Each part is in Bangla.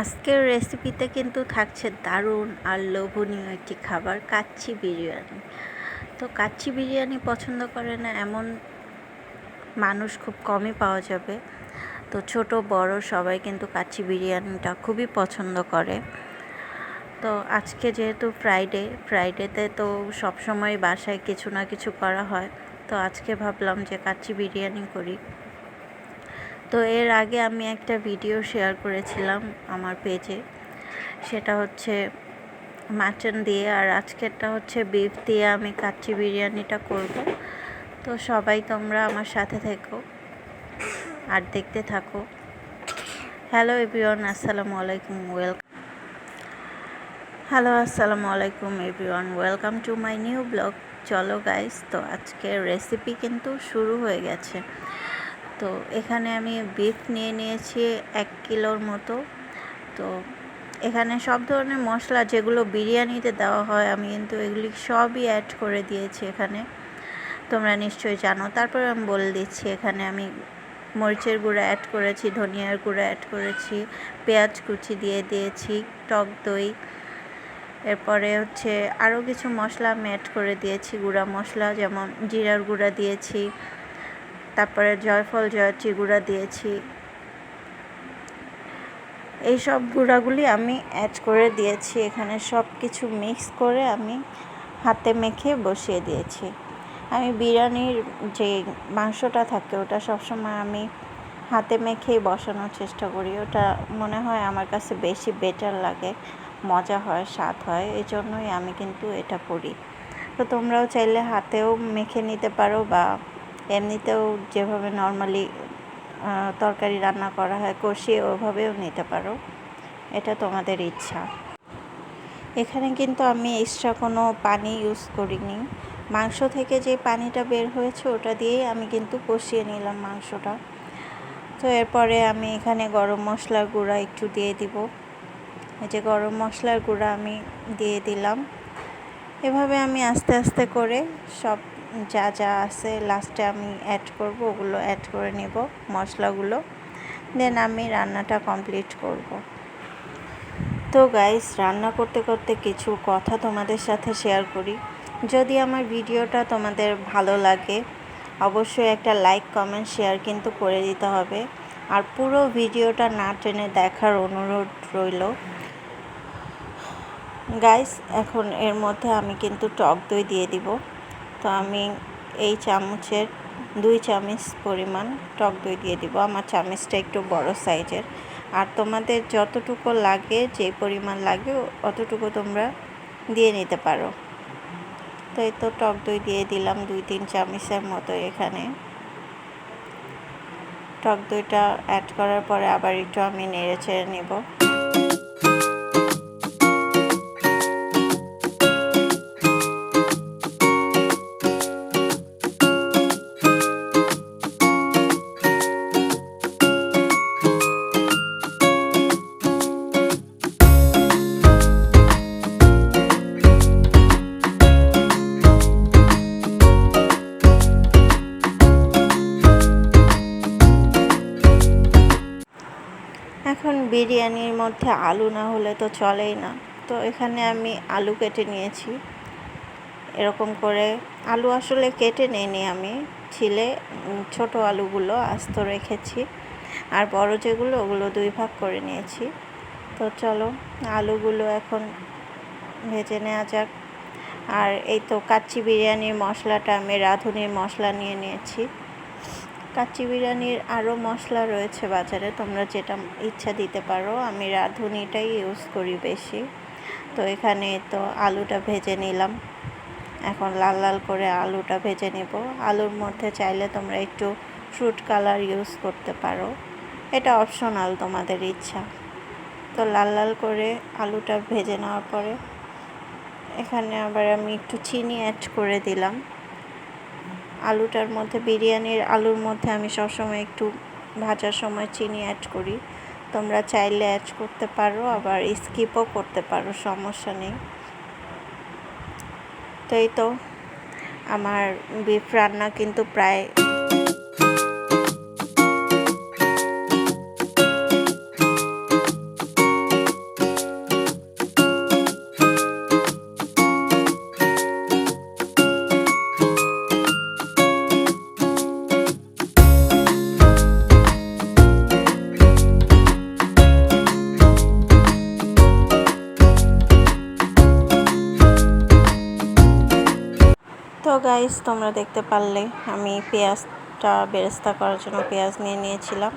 আজকের রেসিপিতে কিন্তু থাকছে দারুণ আর লোভনীয় একটি খাবার, কাচ্চি বিরিয়ানি। তো কাচ্চি বিরিয়ানি পছন্দ করে না এমন মানুষ খুব কমই পাওয়া যাবে। তো ছোট, বড় সবাই কিন্তু কাচ্চি বিরিয়ানিটা খুবই পছন্দ করে। তো আজকে যেহেতু ফ্রাইডে ফ্রাইডেতে তো সবসময় বাসায় কিছু না কিছু করা হয়। তো আজকে ভাবলাম যে কাচ্চি বিরিয়ানি করি। তো এর আগে আমি একটা ভিডিও শেয়ার করেছিলাম আমার পেজে। সেটা হচ্ছে মাটন দিয়ে, আর আজকেরটা হচ্ছে বিফ দিয়ে আমি কাচ্চি বিরিয়ানিটা করব। তো সবাই তোমরা আমার সাথে থেকো আর দেখতে থাকো। হ্যালো এভরিওয়ান আসসালামু আলাইকুম ওয়েলকাম হ্যালো আসসালামু আলাইকুম everyone welcome to my new blog চলো গাইস তো আজকের রেসিপি কিন্তু শুরু হয়ে গেছে। তো এখানে আমি বিফ নিয়ে নিয়েছি এক কিলোর মতো। তো এখানে সব ধরনের মশলা, যেগুলো বিরিয়ানিতে দেওয়া হয়, আমি কিন্তু এগুলি সবই অ্যাড করে দিয়েছি এখানে। তোমরা নিশ্চয়ই জানো। তারপর আমি বলে দিচ্ছি, এখানে আমি মরিচের গুঁড়া অ্যাড করেছি, ধনিয়ার গুঁড়া অ্যাড করেছি, পেঁয়াজ কুচি দিয়ে দিয়েছি, টক দই। এরপরে হচ্ছে আরও কিছু মশলা আমি অ্যাড করে দিয়েছি, গুঁড়া মশলা, যেমন জিরার গুঁড়া দিয়েছি। তারপরে জয়ফল জয়ত্রী গুঁড়া দিয়েছি। এই সব গুঁড়াগুলি আমি অ্যাড করে দিয়েছি। এখানে সব কিছু মিক্স করে আমি হাতে মেখে বসিয়ে দিয়েছি। আমি বিরিয়ানির যে মাংসটা থাকে, ওটা সবসময় আমি হাতে মেখেই বসানোর চেষ্টা করি। ওটা মনে হয় আমার কাছে বেশি বেটার লাগে, মজা হয়, স্বাদ হয় এই জন্যই আমি কিন্তু এটা করি। তো তোমরাও চাইলে হাতেও মেখে নিতে পারো বা এমনিতেও যেভাবে নর্মালি তরকারি রান্না করা হয়, কষিয়ে ওভাবেও নিতে পারো। এটা তোমাদের ইচ্ছা। এখানে কিন্তু আমি এক্সট্রা কোনো পানি ইউজ করিনি। মাংস থেকে যে পানিটা বের হয়েছে, ওটা দিয়েই আমি কিন্তু কষিয়ে নিলাম মাংসটা। তো এরপরে আমি এখানে গরম মশলার গুঁড়া একটু দিয়ে দিব। এই যে গরম মশলার গুঁড়া আমি দিয়ে দিলাম। এভাবে আমি আস্তে আস্তে করে সব যা যা আছে লাস্টে আমি অ্যাড করব, ওগুলো অ্যাড করে নেব, মশলাগুলো। দেন আমি রান্নাটা কমপ্লিট করব। তো গাইস রান্না করতে করতে কিছু কথা তোমাদের সাথে শেয়ার করি। যদি আমার ভিডিওটা তোমাদের ভালো লাগে, অবশ্যই একটা লাইক কমেন্ট শেয়ার কিন্তু করে দিতে হবে। আর পুরো ভিডিওটা না টেনে দেখার অনুরোধ রইল। গাইস এখন এর মধ্যে আমি কিন্তু টক দই দিয়ে দিব। তো আমি এই চামচের দুই চামচ পরিমাণ টক দই দিয়ে দিব। আমার চামচটা একটু বড় সাইজের। আর তোমাদের যতটুকু লাগে যে পরিমাণ লাগে, অতটুকু তোমরা দিয়ে নিতে পারো। তো এই তো টক দই দিয়ে দিলাম দুই তিন চামচের মতো এখানে। টক দইটা অ্যাড করার পরে আবার একটু আমি নেড়ে ছেড়ে নেব। বিরিয়ানির মধ্যে আলু না হলে তো চলেই না। তো এখানে আমি আলু কেটে নিয়েছি। এরকম করে আলু আসলে কেটে নিইনি আমি। ছিলে ছোট আলুগুলো আস্ত রেখেছি। আর বড় যেগুলো, ওগুলো দুই ভাগ করে নিয়েছি। তো চলো, আলুগুলো এখন ভেজে নেওয়া যাক। আর এই তো কাচ্চি বিরিয়ানির মশলাটা আমি রাঁধুনির মশলা নিয়ে নিয়েছি। কাচ্চি বিরিয়ানির আরও মশলা রয়েছে বাজারে, তোমরা যেটা ইচ্ছা দিতে পারো। আমি রাঁধুনিটাই ইউজ করি বেশি। তো এখানে তো আলুটা ভেজে নিলাম। এখন লাল লাল করে আলুটা ভেজে নেব। আলুর মধ্যে চাইলে তোমরা একটু ফ্রুট কালার ইউজ করতে পারো। এটা অপশনাল তোমাদের ইচ্ছা। তো লাল লাল করে আলুটা ভেজে নেওয়ার পরে এখানে আবার আমি একটু চিনি অ্যাড করে দিলাম। আলুটার মধ্যে, বিরিয়ানির আলুর মধ্যে আমি সবসময় একটু ভাজার সময় চিনি অ্যাড করি। তোমরা চাইলে অ্যাড করতে পারো, আবার স্কিপও করতে পারো, সমস্যা নেই। তো এই তো, আমার বিফ রান্না কিন্তু প্রায় গাইস, তোমরা দেখতে পারলে আমি পেঁয়াজটা বেরেস্তা করার জন্য পেঁয়াজ নিয়ে নিয়েছিলাম।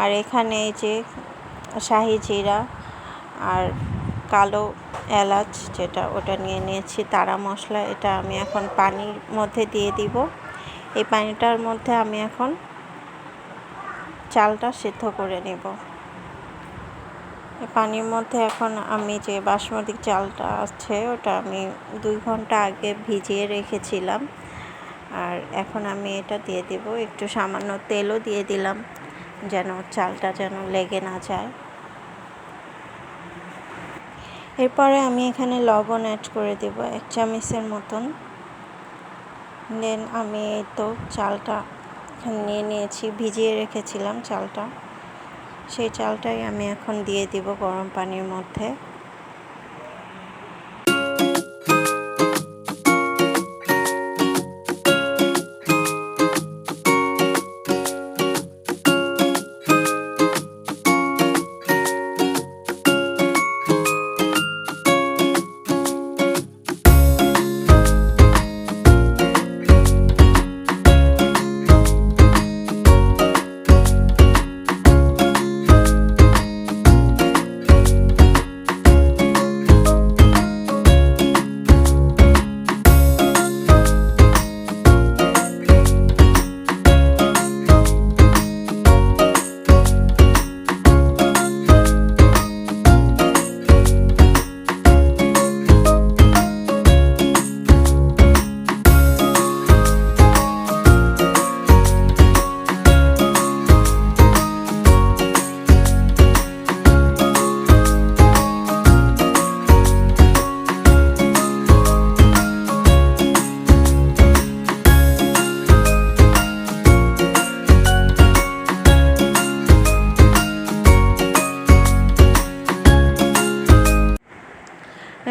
আর এখানে এই যে শাহি জিরা আর কালো এলাচ যেটা ওটা নিয়ে নিয়েছি, তারা মশলা এটা আমি এখন পানির মধ্যে দিয়ে দিব। এই পানিটার মধ্যে আমি এখন চালটা সিদ্ধ করে নেব। পানির মধ্যে এখন আমি যে বাসমতি চালটা আছে, ওটা আমি দুই ঘণ্টা আগে ভিজিয়ে রেখেছিলাম। আর এখন আমি এটা দিয়ে দেব, একটু সামান্য তেলও দিয়ে দিলাম, যেন চালটা যেন লেগে না যায়। এরপরে আমি এখানে লবণ অ্যাড করে দেব, এক চামচের মতন। দেন আমি তো চালটা নিয়ে নিয়েছি, ভিজিয়ে রেখেছিলাম চালটা। সেই চালটাই আমি এখন দিয়ে দিব গরম পানির মধ্যে।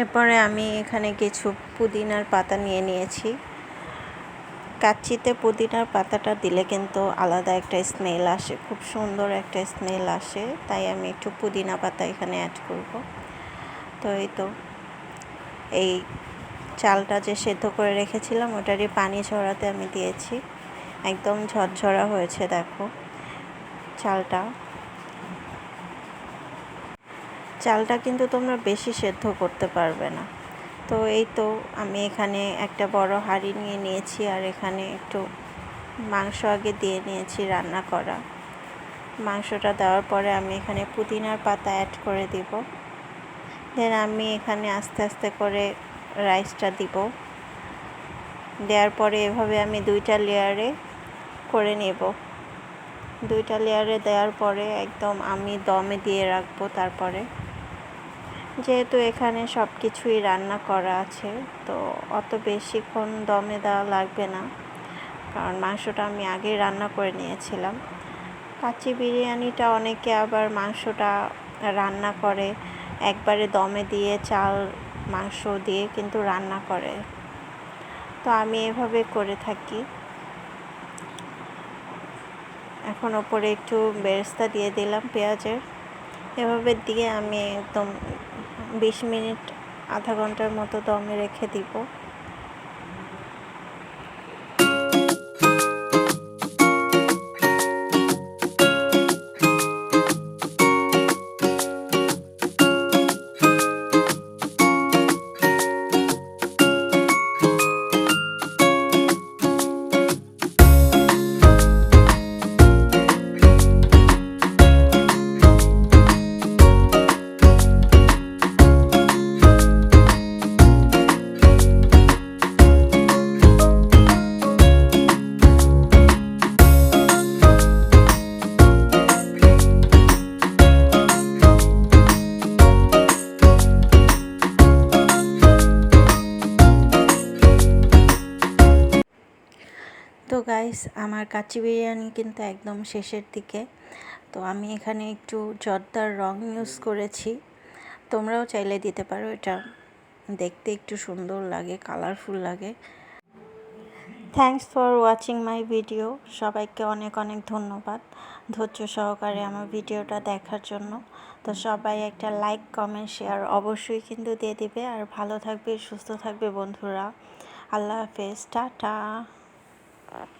এরপরে আমি এখানে কিছু পুদিনার পাতা নিয়ে নিয়েছি। কাচ্চিতে পুদিনার পাতাটা দিলে কিন্তু আলাদা একটা স্মেল আসে, খুব সুন্দর একটা স্মেল আসে। তাই আমি একটু পুদিনা পাতা এখানে অ্যাড করব। তো এই তো, এই চালটা যে সেদ্ধ করে রেখেছিলাম ওটারই পানি ঝরাতে আমি দিয়েছি। একদম ঝরঝরা হয়েছে, দেখো চালটা। চালটা কিন্তু তোমরা বেশি সেদ্ধ করতে পারবে না। তো এই তো আমি এখানে একটা বড় হাঁড়ি নিয়ে নিয়েছি আর এখানে একটু মাংস আগে দিয়ে নিয়েছি রান্না করা। মাংসটা দেওয়ার পরে আমি এখানে পুদিনার পাতা অ্যাড করে দিব। দেন আমি এখানে আস্তে আস্তে করে রাইসটা দিব। দেওয়ার পরে এভাবে আমি দুইটা লেয়ারে করে নেব। দুইটা লেয়ারে দেওয়ার পরে একদম আমি দমে দিয়ে রাখব তারপরে। যেহেতু এখানে সব কিছুই রান্না করা আছে, তো অত বেশিক্ষণ দমে দেওয়া লাগবে না। কারণ মাংসটা আমি আগেই রান্না করে নিয়েছিলাম। কাচ্চি বিরিয়ানিটা অনেকে আবার মাংসটা রান্না করে, একবারে দমে দিয়ে চাল, মাংস দিয়ে কিন্তু রান্না করে। তো আমি এভাবে করে থাকি। এখন ওপরে একটু বেরেস্তা দিয়ে দিলাম পেঁয়াজের। এভাবে দিয়ে আমি একদম বিশ মিনিট আধা ঘণ্টার মতো দমে রেখে দিব। তো গাইস আমার কাচ্চি বিরিয়ানি কিন্তু একদম শেষের দিকে। তো আমি এখানে একটু জর্দার রং ইউজ করেছি। তোমরাও চাইলে দিতে পারো এটা। দেখতে একটু সুন্দর লাগে কালারফুল লাগে। Thanks for watching my video সবাইকে অনেক অনেক ধন্যবাদ ধৈর্য সহকারে আমার ভিডিওটা দেখার জন্য। তো সবাই একটা লাইক কমেন্ট শেয়ার অবশ্যই কিন্তু দিয়ে দিবে। আর ভালো থাকবে, সুস্থ থাকবে বন্ধুরা। আল্লাহ হাফেজ, টাটা। Uh -huh.